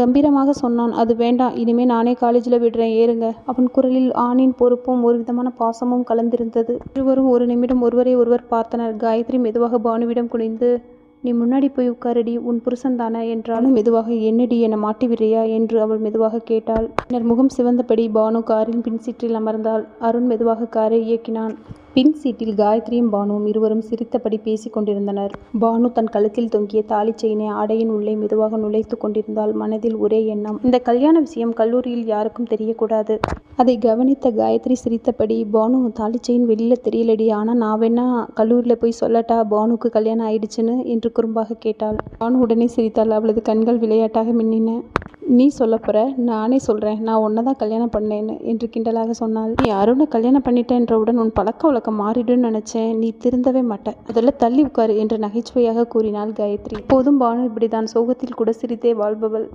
கம்பீரமாக சொன்னான் அது வேண்டாம் இனிமே நானே காலேஜில் விடுறேன் ஏறுங்க. அவன் குரலில் ஆணின் பொறுப்பும் ஒரு விதமான பாசமும் கலந்திருந்தது. இருவரும் ஒரு நிமிடம் ஒருவரை ஒருவர் பார்த்தனர். காயத்ரி மெதுவாக பானுவிடம் குனிந்து நீ முன்னாடி போய் உட்காரடி உன் புருஷன் தானே? என்றாலும் மெதுவாக என்னடி என மாட்டி விடுறியா என்று அவள் மெதுவாக கேட்டாள். பின்னர் முகம் சிவந்தபடி பானு காரின் பின் சீட்டில் அமர்ந்தாள். அருண் மெதுவாக காரை இயக்கினான். பின் சீட்டில் காயத்ரியும் பானுவும் இருவரும் சிரித்தபடி பேசிக் கொண்டிருந்தனர். பானு தன் கழுத்தில் தொங்கிய தாலி செயினை ஆடையின் உள்ளே மெதுவாக நுழைத்து கொண்டிருந்தால் மனதில் ஒரே எண்ணம் இந்த கல்யாண விஷயம் கல்லூரியில் யாருக்கும் தெரியக்கூடாது. அதை கவனித்த காயத்ரி சிரித்தபடி பானு தாலி செயின் தெரியலடி ஆனால் நான் வேணா கல்லூரியில் போய் சொல்லட்டா பானுக்கு கல்யாணம் ஆயிடுச்சுன்னு என்று குறும்பாக கேட்டாள். பானு உடனே சிரித்தாள். அவளது கண்கள் விளையாட்டாக மின்னின. நீ சொல்ல போகிற நானே சொல்கிறேன் நான் உன்னை தான் கல்யாணம் பண்ணேன்னு என்று கிண்டலாக சொன்னாள். நீ அருணை கல்யாணம் பண்ணிட்டேன்றவுடன் உன் பழக்க வழக்கம் மாறிடுன்னு நினச்சேன். நீ திருந்தவே மாட்டேன் அதெல்லாம் தள்ளி உட்காரு என்று நகைச்சுவையாக கூறினாள் காயத்ரி. போதும் பானு இப்படிதான் சோகத்தில் கூட சிரித்தே வாழ்பவள்.